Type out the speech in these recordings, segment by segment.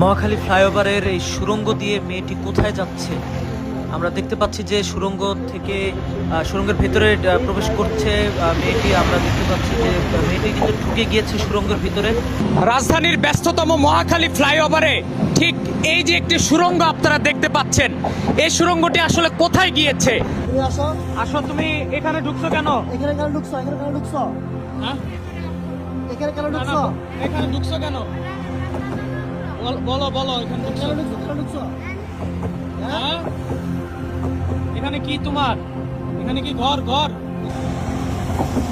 মহাখালী ফ্লাইওভারের এই সুরঙ্গ দিয়ে মেয়েটি কোথায় যাচ্ছে? আমরা দেখতে পাচ্ছি যে সুরঙ্গ থেকে সুরঙ্গের ভেতরে প্রবেশ করছে আহ, মেয়েটি। আমরা দেখতে পাচ্ছি যে মেয়েটি কিন্তু ঢুকে গিয়েছে সুরঙ্গের ভিতরে। রাজধানীর ব্যস্ততম মহাখালী ফ্লাইওভারে ঠিক এই যে একটি সুরঙ্গ আপনারা দেখতে পাচ্ছেন এই সুরঙ্গটি আসলে কোথায় গিয়েছে? আসো। তুমি এখানে ঢুকছো কেন? এখানে কেন ঢুকছো? এখানে কেন ঢুকছো? হ্যাঁ? এখানে কেন ঢুকছো? এখানে ঢুকছো কেন? বলো বলো এখানে হ্যাঁ? এখানে কি তোমার? এখানে কি ঘর ঘর?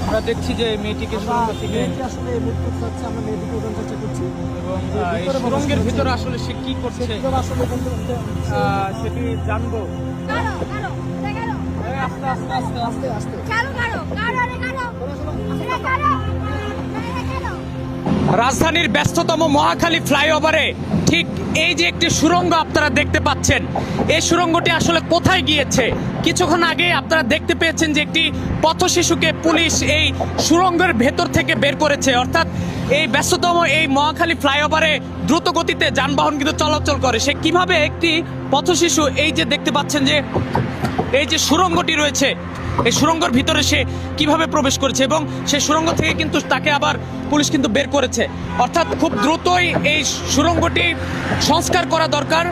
আমরা দেখছি যে মেয়েটিকে সুড়ঙ্গ থেকে আসলে আমরা মেয়েটিকে ওখানে করছি। এবং এই করছে। ভিতরে আসলে সে কি করছে? আসলে সেটি জানব। আস্তে আস্তে আস্তে আস্তে। আস্তে রাজধানীর ব্যস্ততম মহাখালী ফ্লাইওভারে ঠিক এই যে একটি সুরঙ্গ আপনারা দেখতে পাচ্ছেন, এই সুরঙ্গটি আসলে কোথায় গিয়েছে? কিছুক্ষণ আগে আপনারা দেখতে পেয়েছেন যে একটি পথ শিশুকে পুলিশ এই সুড়ঙ্গের ভেতর থেকে বের করেছে। অর্থাৎ এই ব্যস্ততম এই মহাখালী ফ্লাইওভারে দ্রুত গতিতে যানবাহন কিন্তু চলাচল করে। সে কীভাবে একটি পথ শিশু এই যে দেখতে পাচ্ছেন যে, এই যে সুরঙ্গটি রয়েছে এই সুরঙ্গর ভিতরে সে কীভাবে প্রবেশ করেছে এবং সেই সুরঙ্গ থেকে কিন্তু তাকে আবার পুলিশ কিন্তু বের করেছে। অর্থাৎ খুব দ্রুতই এই সুরঙ্গটি সংস্কার করা দরকার।